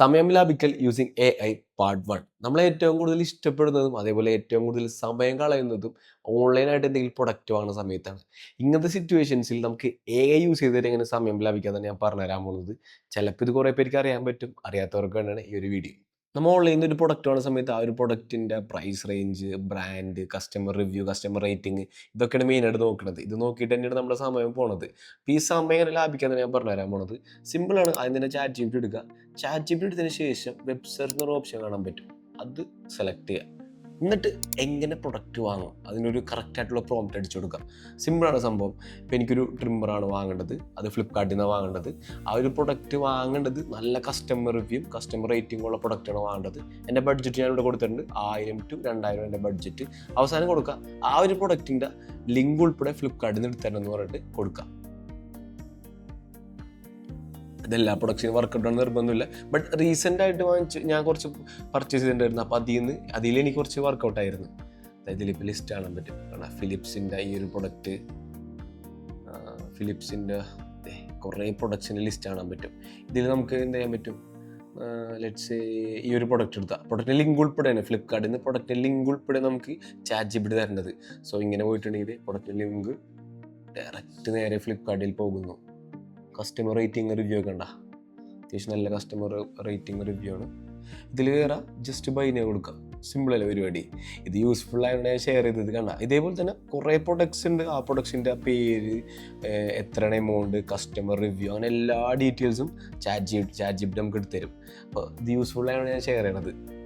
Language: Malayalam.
സമയം ലാഭിക്കൽ using A I part one നമ്മൾ ഏറ്റവും കൂടുതൽ ഇഷ്ടപ്പെടുന്നതും അതേപോലെ ഏറ്റവും കൂടുതൽ സമയം കളയുന്നതും ഓൺലൈനായിട്ട് എന്തെങ്കിലും പ്രൊഡക്റ്റ് വാങ്ങുന്ന സമയത്താണ്. ഇങ്ങനത്തെ സിറ്റുവേഷൻസിൽ നമുക്ക് എ ഐ യൂസ് ചെയ്തിട്ട് എങ്ങനെ സമയം ലാഭിക്കാതെ ഞാൻ പറഞ്ഞുതരാൻ പോകുന്നത്. ചിലപ്പോൾ ഇത് കുറേ പേർക്ക് അറിയാൻ പറ്റും. അറിയാത്തവർക്ക് വേണ്ടിയാണ് ഈ ഒരു വീഡിയോ നമ്മൾ ഓൺലൈനിൽ നിന്ന് ഒരു പ്രൊഡക്റ്റ് വാങ്ങുന്ന സമയത്ത് ആ ഒരു പ്രൊഡക്റ്റിന്റെ price range brand customer review customer rating ഇതൊക്കെയാണ് മെയിനായിട്ട് നോക്കുന്നത് ഇത് നോക്കിയിട്ട് തന്നെയാണ് നമ്മുടെ സമയം പോണത്. ഈ സമയം ലാഭിക്കാമെന്ന് ഞാൻ പറഞ്ഞുതരാൻ പോണത്. സിമ്പിളാണ് അതിന് തന്നെ ചാറ്റ് ജിപിടി എടുക്കുക. ചാറ്റ് ജിപിടി എടുത്തതിന് ശേഷം വെബ് സെർച്ച് എന്നൊരു ഓപ്ഷൻ കാണാൻ പറ്റും. അത് സെലക്ട് ചെയ്യുക. എന്നിട്ട് എങ്ങനെ പ്രൊഡക്റ്റ് വാങ്ങും? അതിനൊരു കറക്റ്റായിട്ടുള്ള പ്രോംപ്റ്റ് അടിച്ചു കൊടുക്കുക. സിമ്പിളാണ് സംഭവം. ഇപ്പോൾ എനിക്കൊരു ട്രിമ്മറാണ് വാങ്ങേണ്ടത്. അത് ഫ്ലിപ്കാർട്ടിൽ നിന്ന് വാങ്ങേണ്ടത്. ആ ഒരു പ്രൊഡക്റ്റ് വാങ്ങേണ്ടത് നല്ല കസ്റ്റമർ റിവ്യൂ കസ്റ്റമർ റേറ്റിംഗ് ഉള്ള പ്രൊഡക്റ്റാണ് വാങ്ങേണ്ടത്. എന്റെ ബഡ്ജറ്റ് ഞാൻ ഇവിടെ കൊടുത്തിട്ടുണ്ട്. ആയിരം ടു രണ്ടായിരം എന്റെ ബഡ്ജറ്റ് അവസാനം കൊടുക്കുക. ആ ഒരു പ്രൊഡക്റ്റിന്റെ ലിങ്ക് ഉൾപ്പെടെ ഫ്ലിപ്കാർട്ടിൽ നിന്ന് എടുത്തരണം എന്ന് പറഞ്ഞിട്ട് കൊടുക്കുക. ഇതെല്ലാ പ്രൊഡക്ഷൻ വർക്കൗട്ട് ആണ് നിർബന്ധമില്ല. ബട്ട് റീസെന്റ് ആയിട്ട് വാങ്ങിച്ച് ഞാൻ കുറച്ച് പർച്ചേസ് ചെയ്തിട്ടുണ്ടായിരുന്നു. അപ്പോൾ അതിൽ നിന്ന് അതിൽ എനിക്ക് കുറച്ച് വർക്കൗട്ട് ആയിരുന്നു. അതായത് ഇതിലിപ്പോൾ ലിസ്റ്റ് കാണാൻ പറ്റും. കാരണം ഫിലിപ്സിന്റെ ഈ ഒരു പ്രൊഡക്റ്റ് ഫിലിപ്സിന്റെ കുറേ പ്രൊഡക്ട്സിന്റെ ലിസ്റ്റ് കാണാൻ പറ്റും. ഇതിൽ നമുക്ക് എന്ത് ചെയ്യാൻ പറ്റും? ലെറ്റ്സ് ഈ ഒരു പ്രൊഡക്റ്റ് എടുത്താൽ പ്രൊഡക്റ്റ് ലിങ്ക് ഉൾപ്പെടെയാണ്. ഫ്ലിപ്കാർട്ടിൽ നിന്ന് പ്രൊഡക്റ്റ് ലിങ്ക് ഉൾപ്പെടെ നമുക്ക് ചാറ്റ് ജിബിഡ് തരേണ്ടത്. സോ ഇങ്ങനെ പോയിട്ടുണ്ടെങ്കിൽ പ്രൊഡക്റ്റ് ലിങ്ക് ഡയറക്റ്റ് നേരെ ഫ്ലിപ്കാർട്ടിൽ പോകുന്നു. കസ്റ്റമർ റേറ്റിംഗ് റിവ്യൂ ഒക്കെ ഉണ്ടാ? അത്യാവശ്യം നല്ല കസ്റ്റമർ റേറ്റിംഗ് റിവ്യൂ ആണ്. ഇതിൽ കയറാം ജസ്റ്റ് ബൈനെ കൊടുക്കാം. സിമ്പിളല്ലേ പരിപാടി? ഇത് യൂസ്ഫുൾ ആയതുകൊണ്ട് ഞാൻ ഷെയർ ചെയ്തത് കണ്ട. ഇതേപോലെ തന്നെ കുറേ പ്രൊഡക്ട്സ് ഉണ്ട്. ആ പ്രൊഡക്ട്സിന്റെ പേര് എത്ര എമൗണ്ട് കസ്റ്റമർ റിവ്യൂ അങ്ങനെ എല്ലാ ഡീറ്റെയിൽസും ചാറ്റ് ജി ചാറ്റ് ജിബി നമുക്ക് എടുത്തു തരും. അപ്പോൾ ഇത് യൂസ്ഫുൾ ആയതുകൊണ്ട് ഞാൻ ഷെയർ ചെയ്യണത്.